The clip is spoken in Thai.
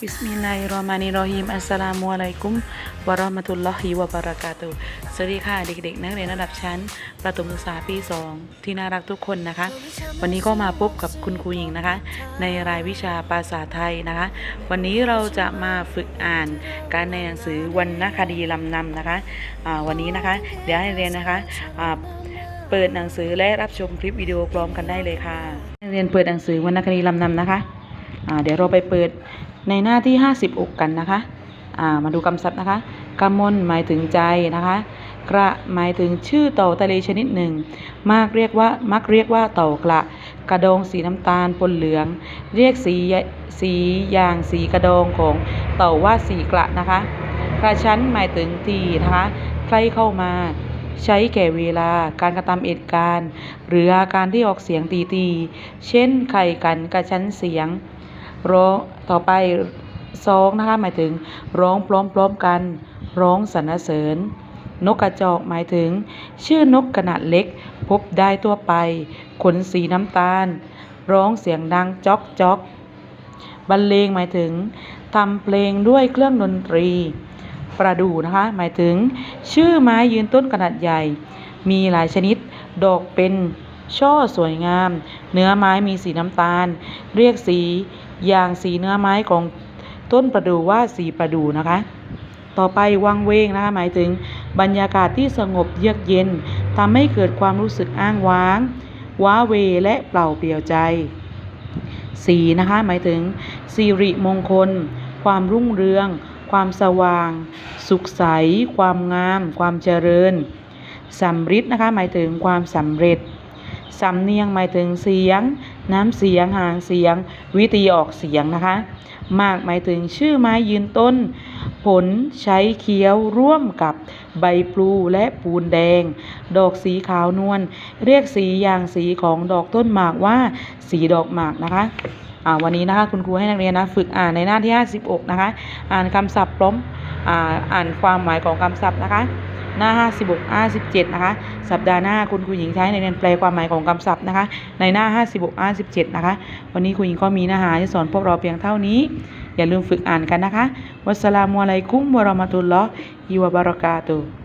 บิสมิลลาฮิรราะห์มานิรเราะฮีมอัสสลามุอะลัยกุมวะเราะห์มะตุลลอฮิวะบะเราะกาตุสวัสดีค่ะ เด็กๆ นักเรียนระดับชั้น ประถมศึกษาปี 2 ที่น่ารักทุกคนนะคะ วันนี้ก็มาพบกับคุณครูหญิงนะคะ ในรายวิชาภาษาไทยนะคะ วันนี้เราจะมาฝึกอ่านการในหนังสือวรรณคดีลำนำนะคะวันนี้นะคะ เดี๋ยวให้เรียนนะคะเปิดหนังสือและรับชมคลิปวิดีโอพร้อมกันได้เลยค่ะเรียนเปิดหนังสือวรรณคดีลำนำนะคะเดี๋ยวเราไปเปิด ในหน้าที่50อกกันนะคะอ่ามาดูคำศัพท์นะคะกำมลหมายถึงใจนะคะ กระหมายถึงชื่อเต่าทะเลชนิดหนึ่ง มากเรียกว่ามักเรียกว่าเต่ากระกระดองสีน้ำตาลปนเหลือง เรียกสีสีอย่างสีกระดองของเต่าว่าสีกระนะคะกระชั้นหมายถึงทีนะคะใครเข้ามา ใช้แก่เวลาการกระทำเหตุการณ์หรืออาการที่ออกเสียงตีตีเช่นไข่กันกระชั้นเสียง ร้องต่อไปซองนะคะหมายถึงร้องพร้อมๆกัน ร้องสรรเสริญ นกกระจอกหมายถึง ชื่อนกขนาดเล็ก พบได้ทั่วไป ขนสีน้ำตาล ร้องเสียงดังจ๊อกจ๊อกบรรเลงหมายถึงทำเพลงด้วยเครื่องดนตรี ประดู่นะคะหมายถึง ชื่อไม้ยืนต้นขนาดใหญ่ มีหลายชนิด ดอกเป็นช่อสวยงาม เนื้อไม้มีสีน้ำตาล เรียกสี อย่างสีเนื้อไม้ของต้นประดู่ว่าสีประดู่นะคะ ต่อไปวังเวงนะคะหมายถึงบรรยากาศที่สงบเยือกเย็นทำให้เกิดความรู้สึกอ้างว้าง ว้าเวและเปล่าเปลี่ยวใจสีนะคะหมายถึงสิริมงคล ความรุ่งเรือง ความสว่าง สุขใส ความงาม ความเจริญสำริดนะคะหมายถึงความสำเร็จสำเนียงหมายถึงเสียง น้ำเสียง หางเสียง วิธีออกเสียงนะคะ มากหมายถึงชื่อไม้ยืนต้น ผลใช้เคี้ยวร่วมกับใบพลูและปูนแดง ดอกสีขาวนวลเรียกสีอย่างสีของดอกต้นหมากว่าสีดอกหมากนะคะวันนี้นะคะคุณครูให้นักเรียนนะฝึกอ่านในหน้าที่ 56 นะคะ อ่านคำศัพท์พร้อมอ่านความหมายของคำศัพท์นะคะ หน้า 56 57 นะคะ สัปดาห์หน้าคุณครูหญิงใช้ในเรียนแปลความหมายของคำศัพท์นะคะ ในหน้า 56 57 นะคะ วันนี้ครูหญิงก็มีเนื้อหาที่สอนพวกเราเพียงเท่านี้ อย่าลืมฝึกอ่านกันนะคะ วัสสลามุอะลัยกุมวะราะมะตุลลอฮิวะบารากาตุ